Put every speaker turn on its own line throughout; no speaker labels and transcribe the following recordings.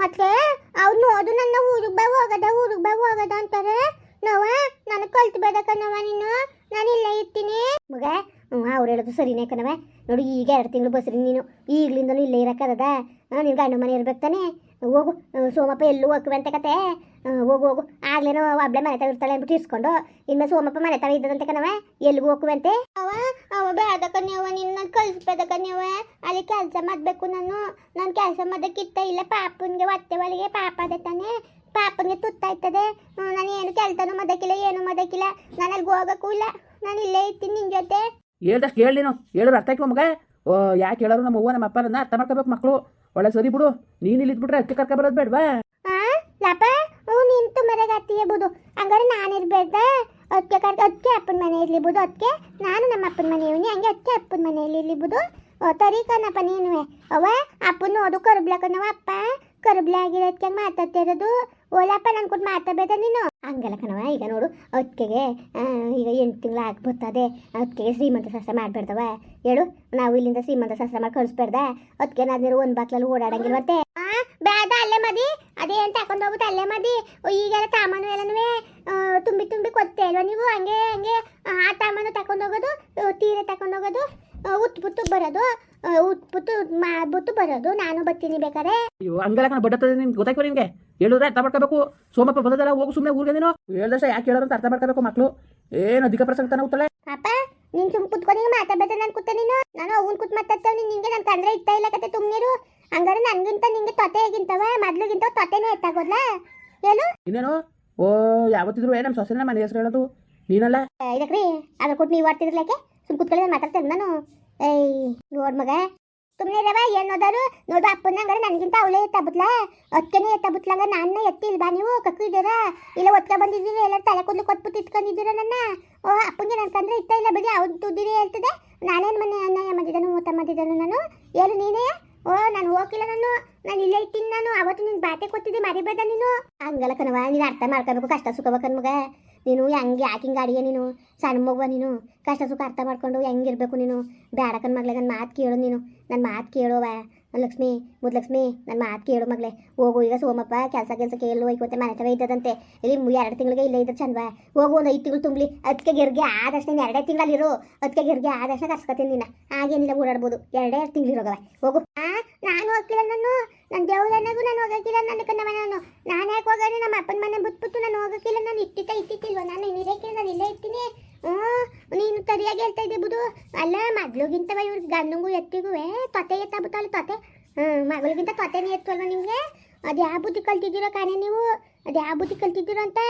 ಮತ್ತೆ ಅವ್ರು ಅದು ನನ್ನ ಊರಿಗೆ ಬಾ ಹೋಗದ ಊರಿಗೆ ಬಾ ಹೋಗದ ಅಂತಾರೆ. ನಾವ ನಾನು ಕಲ್ತು ಕಣವ ನೀನು. ನಾನು ಇಲ್ಲೇ ಇರ್ತೀನಿ. ಮಗ ಹ್ಞೂ ಅವ್ರು ಹೇಳೋದು ಸರಿನೇ ಕಣವ ನೋಡು ಈಗ ಎರಡು ತಿಂಗಳು ಬಸ್ರಿ ನೀನು. ಈಗಲಿಂದನೂ ಇಲ್ಲೇ ಇರಕ್ಕದ ನಿನ್ ಗಂಡು ಮನೆ ಇರ್ಬೇಕು ತಾನೆ ಹೋಗು ಸೋಮಪ್ಪ ಎಲ್ಲೂ ಹೋಗ್ವಂತೆ ಕತೆ. ಹ್ಮ್, ಹೋಗು ಹೋಗು ಆಗ್ಲೇನೋ ಒಬ್ಳೆ ಮನೆ ತಾವ ಇರ್ತಾಳೆ ಅಂದ್ಬಿಟ್ಟು ಇಸ್ಕೊಂಡು ಇನ್ಮೇಲೆ ಸೋಮಪ್ಪ ಮನೆ ತಾವ ಇದ್ದದಂತೆ ಕಣವ ಎಲ್ಲಿಗೂ ಹೋಗುವಂತೆ ಅವ ಅವ ಬೇಡ ಕಣ್ಯವ ನಿನ್ನ ಕಳಿಸ್ಬೇಡ ಕಣ್ಯವ ಅಲ್ಲಿ ಕೆಲಸ ಮಾಡಬೇಕು ನಾನು. ನಾನು ಕೆಲಸ ಮಾಡೋಕ್ಕಿತ್ತ ಇಲ್ಲ ಪಾಪನ್ಗೆ ಹೊಟ್ಟೆ ಒಳಗೆ ಪಾಪ ಅದೇ ತಾನೆ. ಪಾಪನ್ಗೆ ತುತ್ತಾಯ್ತದೆ ನಾನು ಏನು ಕೆಲಸನೂ ಮಾಡೋಕ್ಕಿಲ್ಲ ಏನು ಮಾಡೋಕ್ಕಿಲ್ಲ ನಾನು ಅಲ್ಲಿ ಹೋಗೋಕ್ಕೂ ಇಲ್ಲ. ನಾನು ಇಲ್ಲೇ ಇರ್ತೀನಿ ನಿನ್ನ ಜೊತೆ.
ಹೇಳ್ದಷ್ಟು ಹೇಳಿ ನೀನು. ಹೇಳಿದ್ರೆ ಅರ್ಥ ಆಯ್ತು ಮಗ? ಓ ಯಾಕೆ ಹೇಳೋರು ನಮ್ಮ ಅವ್ವ ನಮ್ಮ ಅಪ್ಪನ ಅರ್ಥ ಮಾಡ್ಕೋಬೇಕು ಮಕ್ಕಳು ಒಳ್ಳೆ ಸರಿ ಬಿಡು. ನೀನು ಇಲ್ಲಿ ಇದ್ಬಿಟ್ರೆ ಅದಕ್ಕೆ ಕರ್ಕೊ ಬರೋದು ಬೇಡವಾ?
ಆ ಲಪ ಹ್ಞೂ ನಿಂತು ಮರೆಗಾತಿಯ ಬುದು ಹಂಗಾರೆ ನಾನು ಇರ್ಬೇಡ ಅದಕ್ಕೆ ಕರ್ ಅದಕ್ಕೆ ಅಪ್ಪನ ಮನೆ ಇರ್ಲಿ ಬುದು ಅದಕ್ಕೆ ನಾನು ನಮ್ಮ ಅಪ್ಪನ ಮನೆ ಇವನಿ. ಹಂಗೆ ಅದಕ್ಕೆ ಅಪ್ಪನ ಮನೆಯಲ್ಲಿ ಇರ್ಲಿಬೋದು. ತರಿ ತರೀಕನಪ್ಪ ನೀನುವೆ. ಅವ ಅಪ್ಪನ ನೋಡು ಕರುಬ್ಲಕ್ಕನವ ಅಪ್ಪ, ಕರುಬ್ಲೆ ಆಗಿರೋದಕ್ಕೆ ಮಾತಾಡ್ತಿರೋದು ಓಲಪ್ಪ, ನನ್ ಕೊಟ್ಟು ಮಾತಾಡ್ಬೇಡ ನೀನು. ಹಂಗಲ್ಲ ಕಣವ ಈಗ ನೋಡು. ಅದಕ್ಕೆಗೆ ಈಗ ಎಂಟು ತಿಂಗಳು ಆಗ್ಬಿಡ್ತದೆ ಅದಕ್ಕೆ ಶ್ರೀಮಂತ ಶಾಸ್ತ್ರ ಮಾಡ್ಬೇಡ್ದವ ಹೇಳು, ನಾವು ಇಲ್ಲಿಂದ ಶ್ರೀಮಂತ ಶಾಸ್ತ್ರ ಮಾಡಿ ಕಳಿಸ್ಬೇಡ್ದ. ಅದಕ್ಕೆ ನಾನು ಒಂದು ಬಾಕ್ಲಲ್ಲಿ ಓಡಾಡಂಗಿಲ್ವಂತೆ ಬೇಡ ಅಲ್ಲೇ ಮದಿ. ಅದೇ ಅಂತ ಹಾಕೊಂಡು ಹೋಗ್ಬಿಟ್ಟು ಅಲ್ಲೇ ಮದಿ. ಈಗೆಲ್ಲ ಸಾಮಾನು ಎಲ್ಲನೂ ತುಂಬಿ ತುಂಬಿ ಕೊತ್ತೆ ಅಲ್ವಾ ನೀವು? ಹಂಗೆ ಹಂಗೆ ಆ ಸಾಮಾನು ತಕೊಂಡು ಹೋಗೋದು ತೀರೆ ತಕೊಂಡು ಹೋಗೋದು ಆ, ಉತ್ಬುತ್ತು ಬರೋದು ಆ, ಮಾ ಬುತ್ತು ಬರೋದು. ನಾನು ಬರ್ತೀನಿ ಬೇಕಾದ್ರೆ.
ಅಯ್ಯೋ ಹಂಗಲ್ಲ ಕಣ ಬಡ್ಡತ್ತದೆ ನಿಮ್ಗೆ. ಗೊತ್ತಾಯ್ತು ನಿಮಗೆ? ಹೇಳಿದ್ರೆ ಅರ್ಥ ಮಾಡ್ಕೋಬೇಕು. ಸೋಮಪ್ಪ ಬಂದದಲ್ಲ ಹೋಗು ಸುಮ್ಮನೆ ಊರಿಗೆ ನೀನು. ಹೇಳ್ದಷ್ಟ ಯಾಕೆ ಹೇಳೋರು ಅಂತ ಅರ್ಥ ಮಾಡ್ಕೋಬೇಕು ಮಕ್ಕಳು ಏನು ಅಧಿಕ ಪ್ರಸಂಗ ಹೋಗ್ತಾಳೆ
ಅಪ್ಪ ನೀನ್ ಸುಮ್ ಕುತ್ಕೊಂಡು ಮಾತಾಡ್ಬೇಕು ನಾನು ಕೂತೆ ನೀನು. ನಾನು ಅವ್ನು ಕೂತ್ ಮಾತಾಡ್ತೇವೆ ನಿಂಗೆ ನನ್ ತಂದ್ರೆ ಇಟ್ಟ ಇಲ್ಲ ಕತೆ ತುಂಬ್ನೀರು ಹಂಗಾರೆ ನನ್ಗಿಂತ ನಿಂಗೆ ತೊತೆ ಹೇಗಿಂತವ ಮೊದ್ಲಿಗಿಂತ ತೊತೆನೇ ಎತ್ತಾಗೋದ್ಲ ಏನು
ಇನ್ನೇನು? ಓ ಯಾವತ್ತಿದ್ರು ನಮ್ಮ ಸೊಸೆನ ಮನೆ ಹೆಸರು ಹೇಳೋದು. ನೀನಲ್ಲ?
ಇದಕ್ರಿ ಅದ್ರ ಕೊಟ್ಟು ನೀವು ಆಡ್ತಿದ್ರಲಕ್ಕೆ ಸುಮ್ ಕುತ್ಕೊಳ್ಳಿ ನಾನು ಮಾತಾಡ್ತೇನೆ ನಾನು. ಏಯ್ ನೋಡ್ ಮಗ. ಸುಮ್ಮನೆ ರವ ಏನ್ ಓದಾರು? ನೋಡು ಅಪ್ಪನ ಹಂಗಾರೆ ನನಗಿಂತ ಅವಳೇ ಎತ್ತಬುತ್ಲ ಒತ್ಕೆನೆ ಎತ್ತಬುತ್ಲಂಗ ನನ್ನ ಬಾ ನೀವು ಕಕ್ಕಿದ್ದೀರಾ ಇಲ್ಲ ಒತ್ಕ ಬಂದಿದ್ದೀರಿ ಎಲ್ಲ ತಲೆ ಕೂದಲು ಕೊಟ್ಬಿಟ್ಟು ಇಟ್ಕೊಂಡಿದ್ದೀರಾ ನನ್ನ? ಓ ಅಪ್ಪಂಗೆ ನನ್ನ ತಂದ್ರೆ ಇತ್ತ ಇಲ್ಲ ಬರೀ ಅವ್ನು ತುದ್ದಿರಿ ಹೇಳ್ತದೆ ನಾನೇನು ಮನೆ ಅನ್ಯಾಯ ಮಾಡಿದ್ದಾನು ಊಟ ಮಾಡಿದ್ದಾನು ನಾನು? ಏನು ನೀನೇ. ಓ, ನಾನು ಹೋಗಿಲ್ಲ ನಾನು. ನಾನು ಇಲ್ಲೇ ಇಟ್ಟಿನಿ ನಾನು. ಅವತ್ತು ನಿನ್ ಬಾಟೆ ಕೊಟ್ಟಿದ್ದೆ ಮರಿಬೇಡ ನೀನು. ಹಂಗಲ್ಲ ಕಣವ ನೀನು ಅರ್ಥ ಮಾಡ್ಕೋಬೇಕು, ಕಷ್ಟ ಸುಖ ಬೇಕನ್ ಮಗ ನೀನು ಹೆಂಗೆ ಯಾಕಿಂಗ್ ಅಡಿಗೆ ನೀನು? ಸಣ್ಣ ಮಗುವ ನೀನು. ಕಷ್ಟ ಸುಖ ಅರ್ಥ ಮಾಡ್ಕೊಂಡು ಹೆಂಗಿರ್ಬೇಕು ನೀನು? ಬ್ಯಾಡಕನ್ ಮಗ್ಳೆ ನನ್ನ ಮಾತು ಕೇಳು ನೀನು. ನನ್ನ ಮಾತು ಕೇಳುವ. ಲಕ್ಷ್ಮಿ, ಮುದ್ಲಕ್ಷ್ಮಿ ನನ್ನ ಮಾತು ಕೇಳು ಮಗಳೇ. ಹೋಗು ಈಗ ಸೋಮಪ್ಪ, ಕೆಲಸ ಕೆಲಸ ಕೇಳು ಹೋಯ್ಕೋತೆ ಮನೆ ತವ ಇದ್ದದಂತೆ. ಇಲ್ಲಿ ಎರಡು ತಿಂಗಳಿಗೆ ಇಲ್ಲೇ ಇದ್ದ ಚಂದವ. ಹೋಗು ಒಂದು ಐದು ತಿಂಗಳು ತುಂಬಲಿ. ಅದಕ್ಕೆ ಗೆರ್ಗೆ ಆದಷ್ಟು ನೀನು ಎರಡೇ ತಿಂಗಳಲ್ಲಿರು. ಅದಕ್ಕೆ ಗೆರ್ಗೆ ಆದಷ್ಟು ಕರ್ಸ್ಕೊತೀನಿ ನಿನ್ನ ಹಾಗೇನಿಲ್ಲ, ಓಡಾಡ್ಬೋದು. ಎರಡೇ ತಿಂಗಳಿರೋಗವ. ಹೋಗು. ನಾನು ಹೋಗಿಲ್ಲ ನಾನು. ನನ್ನ ದೇವ್ರನ್ನಗೂ ನಾನು ಹೋಗಕ್ಕಿಲ್ಲ ನನ್ನ ಕನ್ನವ ನಾನು. ನಾನು ಯಾಕೆ ಹೋಗೋಣ ನಮ್ಮ ಅಪ್ಪನ ಮನೆ ಬಿಟ್ಬಿಟ್ಟು ನಾನು ಹೋಗಕ್ಕಿಲ್ಲ ನಾನು. ಇಟ್ಟಿತ್ತ ಇಟ್ಟಿತ್ತಿಲ್ವ ನಾನು ಇರಕ್ಕೆ ನಾನು ಇಲ್ಲೇ ಇರ್ತೀನಿ. ಹ್ಞೂ ನೀನು ಸರಿಯಾಗಿ ಹೇಳ್ತಾ ಇದ್ದೆ ಬುದು ಅಲ್ಲ, ಮಗ್ಳಿಗಿಂತವ ಇವ್ರ ಗಂಡಂಗೂ ಎತ್ತಿಗೂ ತೊತೆ ಎತ್ತಾಗುತ್ತಲ್ಲ ತೊತೆ. ಹ್ಞೂ ಮಗಳಿಗಿಂತ ತೊತೆನೇ ಎತ್ತಲ್ವ ನಿಮಗೆ? ಅದು ಯಾವ ಬುದ್ಧಿ ಕಲ್ತಿದ್ದೀರೋ ಕಾಣೆ ನೀವು? ಅದು ಯಾವ ಬುದ್ಧಿ ಕಲ್ತಿದ್ದೀರೋ ಅಂತ?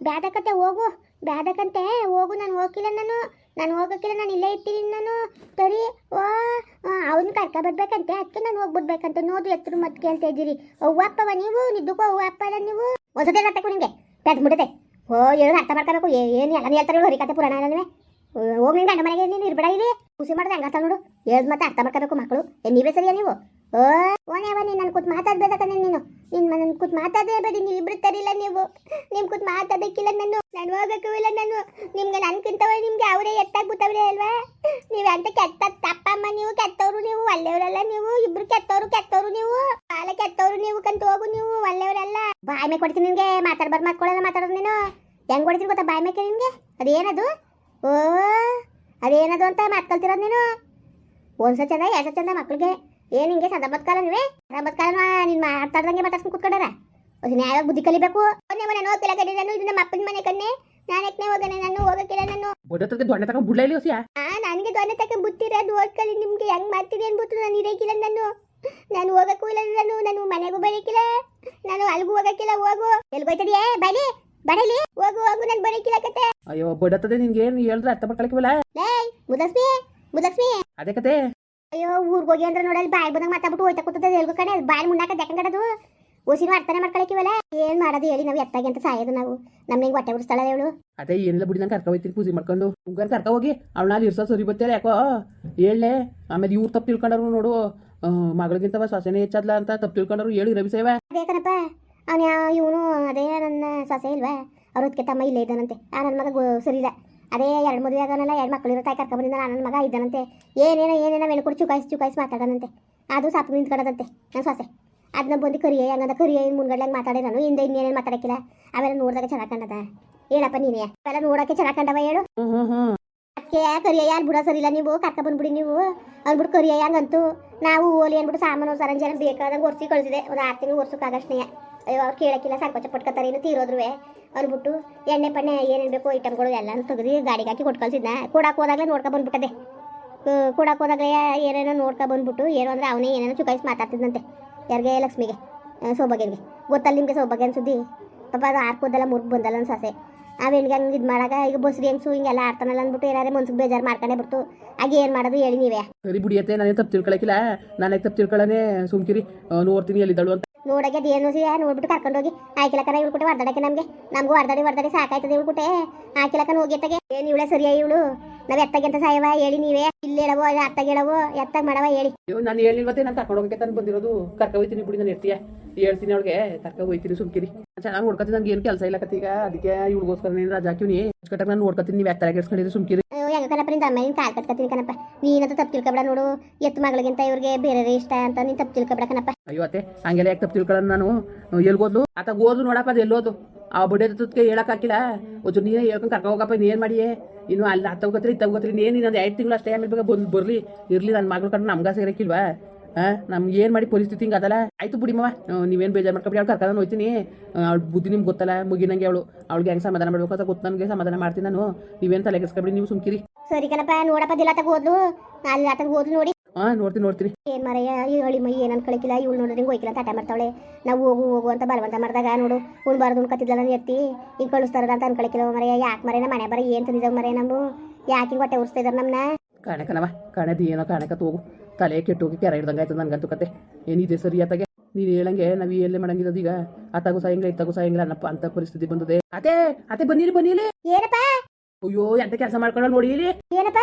ಬ್ಯಾದಕತೆ ಹೋಗು. ಬ್ಯಾದಕಂತೆ, ಹೋಗು, ನಾನು ಹೋಗಿಲ್ಲ ನಾನು. ನಾನು ಹೋಗಕ್ಕಿಲ್ಲ, ನಾನು ಇಲ್ಲೇ ಇರ್ತೀನಿ ನಾನು. ಸರಿ ಕರ್ಕ ಬರ್ಬೇಕಂತೆ? ಅದಕ್ಕೆ ನಾನು ಹೋಗ್ಬಿಡ್ಬೇಕಂತ. ನೋಡು ಎತ್ತರು ಮತ್ತೆ ಕೇಳ್ತಾ ಇದ್ದೀರಿ. ಅವ್ವಪ್ಪವ ನೀವು? ನಿದ್ದಕ್ಕೂ ಅವ್ವ ಅಪ್ಪ ಅಲ್ಲ ನೀವು? ಹೊಸದೇ ತಗೋ ನಿಮಗೆ ಪೆದ್ ಮುಟ್ಟದೆ ಓ ಹೇಳೋದು ಅರ್ಥ ಮಾಡ್ಕೋಬೇಕು. ಏನು ಎಲ್ಲ ಹೇಳ್ತಾರೆ ಹರಿಕತೆ ಪುರಾಣ ಏನಂದ್ರೆ ಹೋಗಿ ನಿನ್ ಗಂಡ ಮನೆಗೆ ನೀನು ಇರ್ಬೇಡ ಇಲ್ಲಿ. ಖುಷಿ ಮಾಡಿದ್ರೆ ಹಂಗಾತ ನೋಡು. ಹೇಳ್ದು ಮತ್ತೆ ಅರ್ಥ ಮಾಡ್ಕೋಬೇಕು ಮಕ್ಕಳು. ಏನ್ ನೀವೇ ಸರಿಯಾ ನೀವು? ಓ ಬನ್ನಿ, ನಾನು ಕೂತ್ ಮಾತಾಡ್ಬೇಕಂದ್ರೆ ನೀನು. ನಿನ್ ನನ್ನ ಕೂತ್ ಮಾತಾಡೇ ಬೇಡಿ, ನೀವು ಇಬ್ರು ತರಿಲ್ಲ ನೀವು. ನಿಮ್ ಕೂತ್ ಮಾತಾಡಕ್ಕಿಲ್ಲ ನಾನು. ನಾನು ಹೋಗಕ್ಕೂ ಇಲ್ಲ ನಾನು. ನಿಮ್ಗೆ ನನ್ಕಿಂತವ ನಿಮ್ಗೆ ಅವರೇ ಎತ್ತಾಗ್ಬಿಟ್ಟವ್ರೆ ಅಲ್ವಾ? ನೀವು ಅಂತ ಕೆಟ್ಟ ತಪ್ಪಮ್ಮ ನೀವು ಕೆತ್ತವ್ರು ನೀವು ಒಳ್ಳೆಯವರಲ್ಲ ನೀವು, ಇಬ್ರು ಕೆತ್ತವ್ರು ಕೆತ್ತವ್ರು ನೀವು. ಬಾಲ ಕೆಟ್ಟವ್ರು ನೀವು, ಕಂತ ಹೋಗು ನೀವು ಒಳ್ಳೆಯವರಲ್ಲ ಬಾಯ್ ಮೇಲೆ ಕೊಡ್ತೀನಿ ನಿನ್ಗೆ ಮಾತಾಡ್ಬಾರ್ದು ಮಾತ್ಕೊಳ್ಳಲ್ಲ ಮಾತಾಡೋದು ನೀನು. ಹೆಂಗ್ ಕೊಡ್ತೀನಿ ಗೊತ್ತಾ ಬಾಯ್ ಮೇಲೆ ನಿನ್ಗೆ ಅದೇನದು? ಓ, ಅದೇನದು ಅಂತ ಮಾತ್ಕೊಳ್ತಿರೋದು ನೀನು? ಒಂದ್ಸ ಚಂದ ಎರಡ್ಸ ಚಂದ ಮಕ್ಳಿಗೆ. ಏನ್ ಹಿಂಗೆ ಸದಾ ಬದ್ಕಾಲ ನೀವೇ ಸದಾ ಬದ್ಕಾಲ ನೀನ್ ಮಾತಾಡ್ದಂಗೆ ಮಾತಾಡ್ಸ್ಕೊಂಡು ಕುತ್ಕೊಂಡಾರ? ಒಂದು ನ್ಯಾಯವಾಗಿ ಬುದ್ಧಿ ಕಲಿಬೇಕು? ಒಂದೇ ಮನೆ ಹೋಗಿಲ್ಲ ಕಡೆ ನಾನು ಇದು ನಮ್ಮ ಅಪ್ಪನ ಮನೆ ಕಣ್ಣೆ. ನಾನು ಯಾಕೆ ಹೋಗನೆ ನಾನು ಹೋಗಕ್ಕಿಲ್ಲ ನಾನು
ಬಡ್ಡತ್ತಕ್ಕೆ ದೊಡ್ಡ ತಗೊಂಡು ಬುಡ್ಲೈಲಿ ಇಲ್ಲಿ ಹೊಸಿಯಾ
ಆ ನನಗೆ ದೊಣ್ಣೆ ತಕ ಬುತ್ತಿರೋದು ಓದ್ಕೊಳ್ಳಿ ನಿಮ್ಗೆ ಹೆಂಗ್ ಮಾಡ್ತೀರಿ ಅನ್ಬಿಟ್ಟು ನಾನು ಇರಕ್ಕಿಲ್ಲ ನಾನು ನಾನು ಹೋಗಕ್ಕೂ ಇಲ್ಲ ನಾನು ನಾನು ಮನೆಗೂ ಬರಕ್ಕಿಲ್ಲ ನಾನು ಅಲ್ಗೂ ಹೋಗಕ್ಕಿಲ್ಲ ಹೋಗು. ಎಲ್ಗೋಯ್ತದಿಯೇ ಬಲಿ ಬರಲಿ ಹೋಗು ಹೋಗು ನಾನು ಬರಕ್ಕಿಲ್ಲ ಕತೆ.
ಅಯ್ಯೋ ಬಡ್ಡತ್ತದೆ ನಿನ್ಗೆ ಏನು ಹೇಳಿದ್ರೆ ಅರ್ಥ ಮಾಡ್ಕೊಳಕ್ಕಿವಲ್ಲ
ಲೇ ಮುದಸ್ಮಿ ಮುದಸ್ಮಿ.
ಅದೇ ಕತೆ.
ಅಯ್ಯೋ ಊರ್ ಹೋಗಿ ಅಂದ್ರೆ ನೋಡಲ್ಲಿ ಬಾಯಿ ಬಂದಾಗ ಮಾತಾಡ್ಬಿಟ್ಟು ಹೋಯ್ತಾ ಕೂತದ. ಎಲ್ಗೂ ಕಡೆ ಬಾಯಿ ಮುನ್ನಾಕ ದೆಕ್ಕಂಗಡದು ಓಸಿನ ಅರ್ಥನೆ ಮಾಡ್ಕೊಳಕಿವಲ್ಲ. ಏನ್ ಮಾಡೋದು ಹೇಳಿ ನಾವು ಎತ್ತಾಗಿ ಅಂತ ಸಾಯೋದು ನಾವು. ನಮ್ಮ ಹಿಂಗೆ ಹೊಟ್ಟೆ ಉರಿಸ್ತಾಳ ಹೇಳು
ಅದೇ ಏನಿಲ್ಲ ಬಿಡಿ ನಂಗೆ ಕರ್ಕ ಹೋಯ್ತೀನಿ ಪೂಜೆ ಮಾಡ್ಕೊಂಡು. ಹುಂಗಾರ ಕರ್ಕ ಹೋಗಿ ಅವಳ ಅಲ್ಲಿ ಇರ್ಸೋ ಸರಿ ಬರ್ತಾರೆ ಯಾಕೋ? ಹೇಳಲೆ ಆಮೇಲೆ ಇವ್ರು ತಪ್ಪು ತಿಳ್ಕೊಂಡವ್ರು ನೋಡು. ಮಗಳಿಗಿಂತ ಮಗಳಿಗಿಂತವ ಸೊಸೆನೇ ಹೆಚ್ಚದ್ಲ ಅಂತ ತಪ್ಪು ತಿಳ್ಕೊಂಡವ್ರು ಹೇಳಿ ರವಿ ಸೇವ
ಅದೇ ಕಣಪ್ಪ ಅವನ ಇವನು ಅದೇ ನನ್ನ ಸೊಸೆ ಇಲ್ವಾ? ಅವ್ರ ಹೊತ್ತಿಗೆ ತಮ್ಮ ಇಲ್ಲೇ ಇದ್ದಾನಂತೆ. ಆ ನನ್ನ ಮಗ ಸರಿ ಇಲ್ಲ. ಅದೇ ಎರಡು ಮದುವೆ ಆಗೋನಲ್ಲ ಎರಡು ಮಕ್ಕಳು ಇರೋ ತಾಯಿ ಕರ್ಕೊಂಬಂದಿದ್ದ ನನ್ನ ಮಗ ಇದ್ದಾನಂತೆ. ಏನೇನೋ ಏನೇನೋ ವೆಣ್ ಕೊಡಿ ಚುಕಾಯಿಸಿ ಚುಕಾಯಿಸಿ ಮಾತಾಡೋನಂತೆ ಅದು ಸಾಕು ನಿಂತ್ಕೊಳ್ಳೋದಂತೆ ನನ್ನ ಸೊಸೆ. ಅದನ್ನ ಬಂದು ಕರಿಯ, ಹಂಗಂದ ಕರಿಯ ಮುಂದ್ಗಡ್ಲಂಗೆ ಮಾತಾಡಿ ನಾನು. ಹಿಂದೆ ಇನ್ನೇನೇನು ಮಾತಾಡಕ್ಕಿಲ್ಲ. ಅವೆಲ್ಲ ನೋಡಿದಾಗ ಚೆನ್ನಾಗಿ ಕಂಡದ ಹೇಳಪ್ಪ ನೀನೇ. ಅವೆಲ್ಲ ನೋಡಕ್ಕೆ ಚೆನ್ನಾಗಿ ಕಂಡವ ಹೇಳು. ಕರಿಯ, ಯಾರು ಬಿಡೋ ಸರಿಲ್ಲ ನೀವು? ಕರ್ಕ ಬಂದ್ಬಿಡಿ ನೀವು. ಅಂದ್ಬಿಟ್ಟು ಕರಿಯ, ಹಂಗಂತೂ. ನಾವು ಓಲಿ ಅಂದ್ಬಿಟ್ಟು ಸಾಮಾನು, ಸರಂಜಿ ಬೇಕಾದಂಗೆ ಒರ್ಸಿ ಕಳಿಸಿದೆ. ಒಂದು ಆರು ತಿಂಗಳು ಒರ್ಸೋಕ್ಕಾಗಷ್ಟೇ ಅಯ್ಯೋ, ಅವ್ರು ಕೇಳಕ್ಕಿಲ್ಲ ಸಂಕೋಚ ಚಪ್ಪಟ್ಕೊತಾರೆ ಏನು ತೀರೋದ್ರು ಅಂದ್ಬಿಟ್ಟು ಎಣ್ಣೆ, ಪಣ್ಣೆ ಏನೇನು ಬೇಕು ಐಟಮ್ಗಳು ಎಲ್ಲ ತೆಗೆದು ಗಾಡಿಗೆ ಹಾಕಿ ಕೊಟ್ಟು ಕಳ್ಸಿದ್ನ ಕೊಡಕ್ಕೆ ಹೋದಾಗಲೇ ನೋಡ್ಕೊ ಬಂದ್ಬಿಟ್ಟದೆ. ಕೊಡಕ್ಕೆ ಹೋದಾಗಲೇ ಏನೇನೋ ನೋಡ್ಕೊ ಬಂದ್ಬಿಟ್ಟು, ಏನೋ ಅಂದರೆ ಅವನೇ ಏನೇನೋ ಚುಕಾಯಿಸಿ ಮಾತಾಡ್ತಿದ್ದಂತೆ ಯಾರಿಗೆ, ಲಕ್ಷ್ಮಿಗೆ ಸೌಭಾಗ್ಯನಿಗೆ. ಗೊತ್ತಲ್ಲ ನಿಮಗೆ ಸೌಭಾಗ್ಯನ ಸುದ್ದಿ ಪಾಪ ಅದು ಆರ್ಕೋದಲ್ಲ ಮುರ್ಗ್ ಬಂದಲ್ಲ ಒಂದು ಸೊಸೆ ಹೆಣ್ಗೆ ಹಂಗೆ ಇದು ಮಾಡಾಗ ಈಗ ಬಸ್ರಿ ಹೆಂಗ್ಸು ಹಿಂಗೆಲ್ಲ ಆಡ್ತಾನಲ್ಲ ಅಂದ್ಬಿಟ್ಟು ಏನಾರೇ ಮನ್ಸಿಗೆ ಬೇಜಾರು ಮಾಡ್ಕೊಂಡೇ ಬಿಡ್ತು. ಆಗ ಏನು ಮಾಡೋದು ಹೇಳಿ ನೀವೇ.
ಸರಿ ಬಿಡಿಯತ್ತೆ ನಾನೇ ತಪ್ಪು ತಿಳ್ಕೊಳಕಿಲ್ಲ. ನಾನೇ ತಪ್ಪು ತಿಳ್ಕೊಳ್ಳೋನೆ ಸುಮ್ಕಿರಿ ನೋಡ್ತೀನಿ ಎಲ್ಲಿದ್ದಾಳು ಅಂತ.
ನೋಡಕ್ಕೆ ಏನು ಸಿ ನೋಡ್ಬಿಟ್ಟು ಕರ್ಕೊಂಡೋಗಿ ಆಯ್ಕೆಲಕ್ಕನ ಇಳ್ಕೊಟ್ಟೆ ಹೊರ್ದಾಡಕ್ಕೆ ನಮಗೆ. ನಮಗೂ ಹೊರ್ದಾಡಿ ಹೊರ್ದಾಡಿ ಸಾಕಾಯ್ತದೆ ಇಳ್ಕೊಟ್ಟೆ ಆಯ್ಕೆಲಕ್ಕನ ಹೋಗಿ ಹೋಗಿತ್ತಗೆ ಏನು ಇವಳೆ ಸರಿಯಾ ಇವಳು? ನಾವು ಎತ್ತಗೆ ಅಂತ ಸಾಯವ ಹೇಳಿ ನೀವೇ. ಇಲ್ಲಿ ಹೇಳವೋ ಅತ್ತಾಗ ಹೇಳವೋ ಎತ್ತಾಗ ಮಾಡವ ಹೇಳಿ.
ಅಯ್ಯೋ ನಾನು ಮತ್ತೆ ನಾನು ಕರ್ಕೊಂಡು ಹೋಗಕ್ಕೆ ತಾನು ಬಂದಿರೋದು. ಕರ್ಕ ಹೋಯ್ತೀನಿ ಬಿಡಿ ನಾನು ಇರ್ತೀಯ ಹೇಳ್ತೀನಿ ಅವಳಿಗೆ ಕರ್ಕ ಹೋಯ್ತೀನಿ ಸುಮ್ಕಿರಿ. ಚೆನ್ನಾಗಿ ನೋಡ್ಕೊತೀನಿ ನಂಗೆ ಏನು ಕೆಲಸ ಇಲ್ಲ ಕತ್ತೀಗ ಅದಕ್ಕೆ ಇವಳಿಗೋಸ್ಕರ ನೀನು ರಜಾ ಹಾಕಿವ್ನಿ ಕಟ್ಟಾಗ ನಾನು ನೋಡ್ಕೊತೀನಿ ನೀವು ಯಾಕೆ ತಲೆಗೆಡ್ಸ್ಕೊಂಡಿರಿ ಸುಮ್ಕಿರಿ.
ಹೆಂಗ ಕಣಪ್ಪ ನಿಂದ ಅಮ್ಮ ನೀನು ಕಾಲು ಕಟ್ಕೊತೀನಿ ಕಣಪ್ಪ. ನೀನಂತೂ ತಪ್ಪು ತಿಳ್ಕೊಬೇಡ ನೋಡು. ಎತ್ತು ಮಗಳಿಗಿಂತ ಇವ್ರಿಗೆ ಬೇರೆ ಇಷ್ಟ ಅಂತ ನೀನು ತಪ್ಪು ತಿಳ್ಕೊಬೇಡ ಕಣಪ್ಪ.
ಅಯ್ಯೋ ಅತ್ತೆ ಹಂಗೆಲ್ಲ ಯಾಕೆ ತಪ್ಪು ತಿಳ್ಕೊಳ್ಳೋಣ ನಾನು? ಎಲ್ಗೋದ್ಲು? ಆತ ಓದ್ಲು ನೋಡಪ್ಪ ಅದು ಎಲ್ಲೋದು. ಆ ಬುಡದ ತುತ್ಕೆ ಹೇಳಕ್ ಹಾಕಿಲ್ಲ. ಒಂಚೂರು ನೀನೇ ಹೇಳ್ಕೊಂಡು ಕರ್ಕೊ ಹೋಗಪ್ಪ ಏನು ಮಾಡಿಯೇ? ಇನ್ನು ಅಲ್ಲಿ ಅತ್ತ ಹೋಗತ್ರಿ, ಇತ್ತ ಹೋಗತ್ರಿ ನೀನು ಇನ್ನೊಂದು ಎರಡು ತಿಂಗಳು ಅಷ್ಟೇ ಆಮೇಲೆ ಬೇಗ ಬಂದು ಬರಲಿ. ಇರಲಿ ನನ್ನ ಮಗಳು ಕಂಡು ನಮ್ಗೆ ಸೇರಕ್ಕಿಲ್ವಾ ಹಾಂ ನಮ್ಗೆ ಏನು ಮಾಡಿ ಪರಿಸ್ಥಿತಿ ಹಿಂಗೆ ಅದಲ್ಲ ಆಯ್ತು ಬಿಡಿ ಮವ ನೀವೇನು ಬೇಜಾರು ಮಾಡ್ಕೊಬಿಡಿ, ಅವ್ಳು ಕರ್ಕೊಂಡು ಹೋಯ್ತೀನಿ. ಅವ್ಳು ಬುದ್ಧಿ ನಿಮ್ಗೆ ಗೊತ್ತಲ್ಲ, ಮುಗಿನಂಗೆ ಅವಳು ಅವ್ಳಿಗೆ ಹೆಂಗೆ ಸಮಾಧಾನ ಮಾಡಬೇಕು ಅಂತ ಗೊತ್ತು ನನಗೆ ಸಮಾಧಾನ ಮಾಡ್ತೀನಿ ನಾನು. ನೀವೇನು ತಲೆ ಕೆಡ್ಸ್ಕೊಬಿಡಿ ನೀವು ಸುಮ್ಕಿರಿ.
ಸರಿ ಕಣಪ್ಪ, ನೋಡಪ್ಪ ದಿಲ್ಲ ತಗ ಓದ್ಲು ಅಲ್ಲಿ ಓದ್ಲು ನೋಡಿ.
ಹಾಂ ನೋಡ್ತೀನಿ ನೋಡ್ತೀನಿ.
ಏನ್ ಮರಯ್ಯ ಈ ಹಳಿ ಮೈ ಏನನ್ ಕಳಕಿಲ್ಲ ಇವಳು ನೋಡಿದ್ರೆ ಹೋಯ್ಕಿಲ್ಲ ಹಠ ಮಾಡ್ತಾವಳೆ. ನಾವು ಹೋಗು ಹೋಗು ಅಂತ ಬಲವಂತ ಮಾಡಿದಾಗ ನೋಡು ಉಣ್ಬಾರ್ದು ಉಣ್ಕತ್ತಿದ್ಲಲ್ಲ ಎತ್ತಿ ಹಿಂಗೆ ಕಳಿಸ್ತಾರ ಅಂತ ಅನ್ಕೊಳಕಿಲ್ಲ ಮರಯ್ಯ ಯಾಕೆ ಮರೆ ನಮ್ಮ ಮನೆ ಬರ ಏನು ತಂದಿದ್ದಾವ ಮರೆ ನಮ್ಮ ಯಾಕೆ ಹಿಂಗೆ ಹೊಟ್ಟೆ ಉರ್ಸ್ತಾ ನಮ್ಮನ್ನ
ಕಾಣಕನವ ಕಾಣದು ಏನೋ ಕಾಣಕತ್ತು ಹೋಗು ತಲೆ ಕೆಟ್ಟೋಗಿ ಕೆರ ಹಿಡ್ದಂಗೆ ಆಯ್ತು ನನಗಂತೂ ಕತೆ. ಏನಿದೆ ಸರಿ ಆತಾಗೆ? ನೀನು ಹೇಳಂಗೆ ನಾವು ಎಲ್ಲೇ ಮಾಡಂಗಿರೋದು ಈಗ. ಆತಾಗೂ ಸಾಯಂಗಿಲ್ಲ ಇತ್ತಾಗೂ ಸಾಯಂಗಿಲ್ಲ ಅನ್ನಪ್ಪ ಅಂತ ಪರಿಸ್ಥಿತಿ ಬಂದದೆ. ಅದೇ ಅದೇ ಬನ್ನಿರಿ ಬನ್ನಿಲಿ
ಏನಪ್ಪ?
ಅಯ್ಯೋ ಎಂತ ಕೆಲಸ ಮಾಡ್ಕೊಂಡು ನೋಡಿ
ಏನಪ್ಪ!